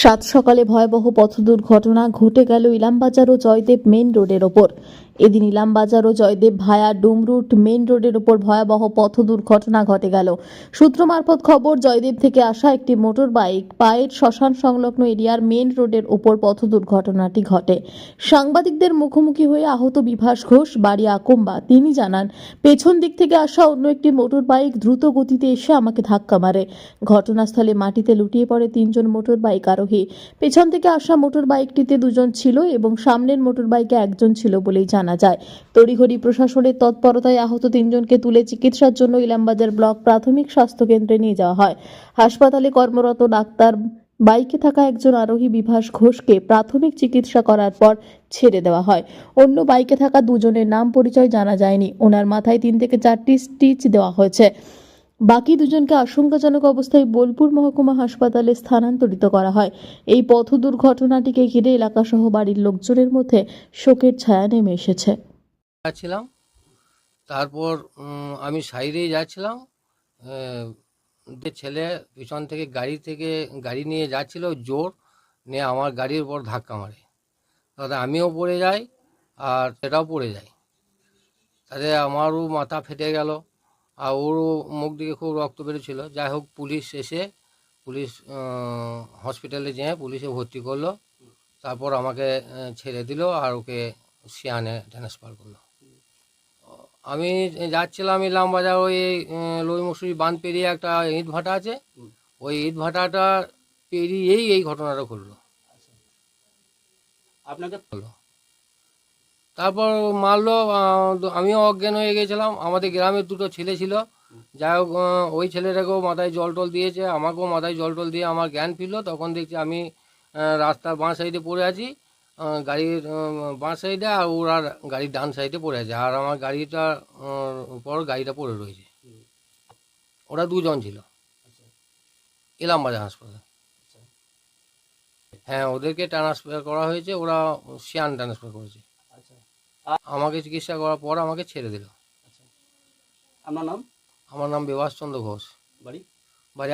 সাত সকালে ভয়াবহ পথ দুর্ঘটনা ঘটে গেল ইলামবাজার ও জয়দেব মেন রোডের ওপর। এদিন ইলামবাজার ও জয়দেব ভায়া ডুমরুট মেন রোডের ওপর ভয়াবহ পথ দুর্ঘটনা ঘটে গেল। সূত্র মারফত খবর, জয়দেব থেকে আসা একটি মোটর বাইক পায়ের শ্মশান সংলগ্ন এরিয়ার মেন রোডের ওপর পথ দুর্ঘটনাটি ঘটে। সাংবাদিকদের মুখোমুখি হয়ে আহত বিভাস ঘোষ, বাড়ি আকম্বা। তিনি জানান, পেছন দিক থেকে আসা অন্য একটি মোটর বাইক দ্রুত গতিতে এসে আমাকে ধাক্কা মারে। ঘটনাস্থলে মাটিতে লুটিয়ে পড়ে তিনজন মোটর বাইক আরোহী। পেছন থেকে আসা মোটর বাইকটিতে দুজন ছিল এবং সামনের মোটর বাইকে একজন ছিল বলেই জানা যায়। তড়িঘড়ি প্রশাসনের তৎপরতায় আহত তিনজনকে তুলে চিকিৎসার জন্য ইলামবাজার ব্লক প্রাথমিক স্বাস্থ্য কেন্দ্রে নিয়ে যাওয়া হয়। হাসপাতালে কর্মরত ডাক্তার বাইকে থাকা একজন আরোহী বিভাস ঘোষকে প্রাথমিক চিকিৎসা করার পর ছেড়ে দেওয়া হয়। অন্য বাইকে থাকা দুজনের নাম পরিচয় জানা যায়নি। ওনার মাথায় তিন থেকে চারটি স্টিচ দেওয়া হয়েছে। বাকি দুজনকে আশঙ্কাজনক অবস্থায় বোলপুর মহকুমা হাসপাতালে স্থানান্তরিত করা হয়। এই পথ দুর্ঘটনাটিকে ঘিরে এলাকাসহ বাড়ির লোকজনের মধ্যে শোকের ছায়া নেমে এসেছে। যাচ্ছিলাম। তারপর আমি সাইডেই যাচ্ছিলাম। ছেলে পিছন থেকে গাড়ি থেকে গাড়ি নিয়ে যাচ্ছিল জোর, নিয়ে আমার গাড়ির উপর ধাক্কা মারে। তাতে আমিও পড়ে যাই আর সেটাও পড়ে যায় তাতে আমারও মাথা ফেটে গেল। আর ওরও মুখ দিকে খুব রক্ত বেরোছিল যাই হোক পুলিশ এসে পুলিশ হসপিটালে যেয়ে পুলিশে ভর্তি করল। তারপর আমাকে ছেড়ে দিল আর ওকে সিয়ানে ট্রান্সফার করল। আমি যাচ্ছিলাম ইলামবাজার ওই আহ, লই মসুরি বাঁধ পেরিয়ে একটা ইট ভাটা আছে। ওই ইট ভাটাটা পেরিয়েই এই ঘটনাটা ঘটলো। আপনাকে হলো। তারপর মারলো আমিও অজ্ঞান হয়ে গেছিলাম। আমাদের গ্রামের দুটো ছেলে ছিল। যাই হোক ওই ছেলেটাকেও মাথায় জল টল দিয়েছে আমাকেও মাথায় জল টল দিয়ে আমার জ্ঞান ফিরলো। তখন দেখছি আমি রাস্তার বাঁ সাইডে পড়ে আছি গাড়ির বাঁ সাইডে আর ওরা গাড়ির ডান সাইডে পড়ে আছে। আর আমার গাড়িটা পর গাড়িটা পড়ে রয়েছে। ওরা দুজন ছিল। ইলামবাজার হাসপাতাল। হ্যাঁ ওদেরকে ট্রান্সফার করা হয়েছে ওরা সিয়ান ট্রান্সফার করেছে। আচ্ছা আমাকে চিকিৎসা করার পর আমাকে ছেড়ে দিল। আপনার নাম? আমার নাম বিভাস চন্দ্র ঘোষ। বাড়ি? বাড়ি